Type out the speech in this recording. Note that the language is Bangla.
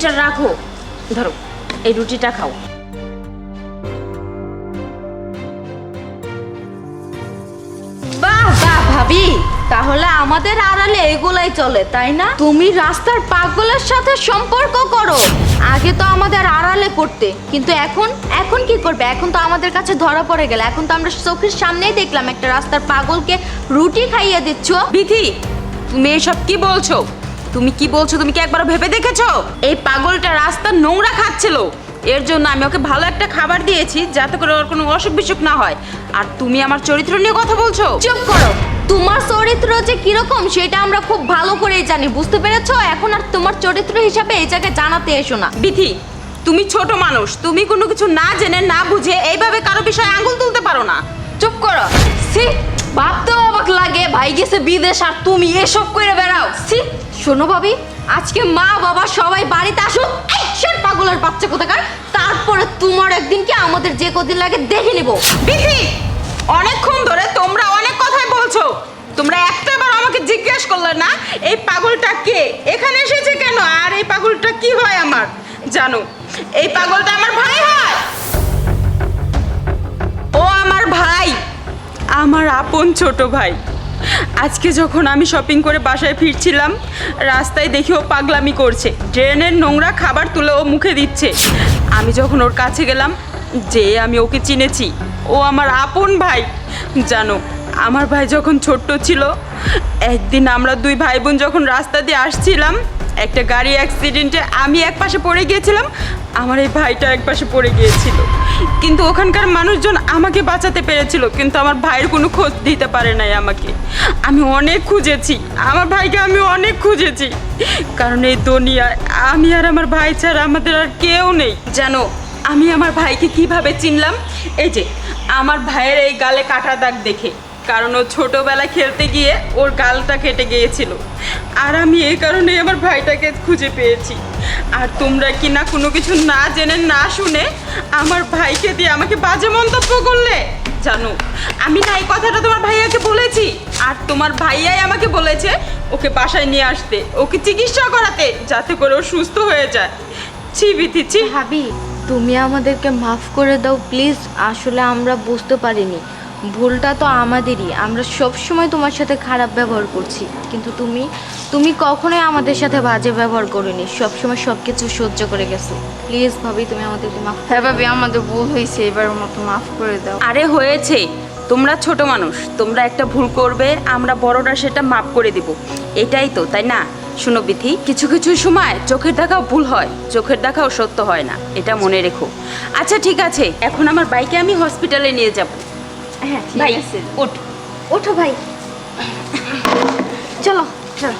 এটা রাখো। ধরো এই রুটিটা খাও। বাহ বাহ ভাবি। তাহলে আমাদের আড়ালে এগুলাই চলে তাই না? তুমি রাস্তার পাগলের সাথে সম্পর্ক করো। আগে তো আমাদের আড়ালে করতে কিন্তু এখন এখন কি করবে? এখন তো আমাদের কাছে ধরা পড়ে গেল। এখন তো আমরা চোখের সামনেই দেখলাম একটা রাস্তার পাগলকে রুটি খাইয়ে দিচ্ছ। বিথি তুমি এসব কি বলছো? তুমি কি বলছো? তুমি কি একবার ভেবে দেখেছ? এই পাগলটা রাস্তা নোংরা খাচ্ছিল। এর জন্য আমি ওকে ভালো একটা খাবার দিয়েছি যাতে করে ওর কোনো অসুখ বিসুখ না হয়। আর তুমি আমার চরিত্র নিয়ে কথা বলছো? চুপ করো। তোমার চরিত্র যে কীরকম সেটা আমরা খুব ভালো করেই জানি বুঝতে পেরেছ? এখন আর তোমার চরিত্র হিসাবে এই জায়গায় জানাতে এসো না। বিথি তুমি ছোট মানুষ। তুমি কোনো কিছু না জেনে না বুঝে এইভাবে কারও বিষয়ে আঙুল তুলতে পারো না। চুপ করো। সি ভাবতেও অবাক লাগে। ভাই গেছে বিদেশ আর তুমি এসব করে বেড়াও। সি শোনো ভাবি আজকে মা বাবা সবাই বাড়িতে আসুক। এই, পাগলের বাচ্চা কোথাকার? তারপরে তোমার একদিন কি আমাদের যে কদিন লাগে দেখে নিব। বিথি অনেকক্ষণ ধরে তোমরা অনেক কথাই বলছো। তোমরা একটা বার আমাকে জিজ্ঞেস করলে না এই পাগলটা কে? এখানে এসেছে কেন? আর এই পাগলটা কি হয় আমার? জানো এই পাগলটা আমার ভাই হয়। ও আমার ভাই আমার আপন ছোট ভাই। আজকে যখন আমি শপিং করে বাসায় ফিরছিলাম, রাস্তায় দেখি ও পাগলামি করছে। ড্রেনের নোংরা খাবার তুলে ও মুখে দিচ্ছে। আমি যখন ওর কাছে গেলাম, যে আমি ওকে চিনেছি, ও আমার আপন ভাই। জানো, আমার ভাই যখন ছোট্ট ছিল, একদিন আমরা দুই ভাই বোন যখন রাস্তা দিয়ে আসছিলাম একটা গাড়ি অ্যাক্সিডেন্টে আমি এক পাশে পড়ে গিয়েছিলাম, আমার এই ভাইটা এক পাশে পড়ে গিয়েছিল। কিন্তু ওখানকার মানুষজন আমাকে বাঁচাতে পেরেছিল, কিন্তু আমার ভাইয়ের কোনো খোঁজ দিতে পারে নাই আমাকে। আমি অনেক খুঁজেছি, আমার ভাইকে আমি অনেক খুঁজেছি। কারণ এই দুনিয়ায় আমি আর আমার ভাই ছাড়া আমাদের আর কেউ নেই। জানো, আমি আমার ভাইকে কীভাবে চিনলাম? এই যে, আমার ভাইয়ের এই গালে কাটা দাগ দেখে। কারণ ও ছোটবেলায় খেলতে গিয়ে ওর গালটা কেটে গিয়েছিল। আর আমি এই কারণে আমার ভাইটাকে খুঁজে পেয়েছি। আর তোমরা কি না কোনো কিছু না জেনে না শুনে আমার ভাইকে দিয়ে আমাকে বাজে মন্তব্য করলে? জানো, আমি না এই কথাটা তোমার ভাইয়াকে বলেছি। আর তোমার ভাইয়াই আমাকে বলেছে ওকে বাসায় নিয়ে আসতে, ওকে চিকিৎসা করাতে, যাতে করে ও সুস্থ হয়ে যায়। ছি, বিথি, ছি। ভাবি, তুমি আমাদেরকে মাফ করে দাও, প্লিজ। আসলে আমরা বুঝতে পারিনি। ভুলটা তো আমাদেরই। আমরা সব সময় তোমার সাথে খারাপ ব্যবহার করছি। কিন্তু তুমি তুমি কখনোই আমাদের সাথে বাজে ব্যবহার করোনি। সব সময় সব কিছু সহ্য করে গেছো। প্লিজ ভাবি তুমি আমাদেরকে মাফ হ্যাঁ ভাবি আমাদের ভুল হয়েছে এবারের মতো মাফ করে দাও। আরে হয়েছে। তোমরা ছোট মানুষ তোমরা একটা ভুল করবে আমরা বড়রা সেটা মাফ করে দিব। এটাই তো তাই না? শুনো বিথি কিছু কিছু সময় চোখের দেখাও ভুল হয় চোখের দেখাও সত্য হয় না এটা মনে রেখো। আচ্ছা ঠিক আছে এখন আমার বাইকে আমি হসপিটালে নিয়ে যাব। হ্যাঁ ভাই ঠিক আছে। উঠ ওঠো ভাই। চলো চলো।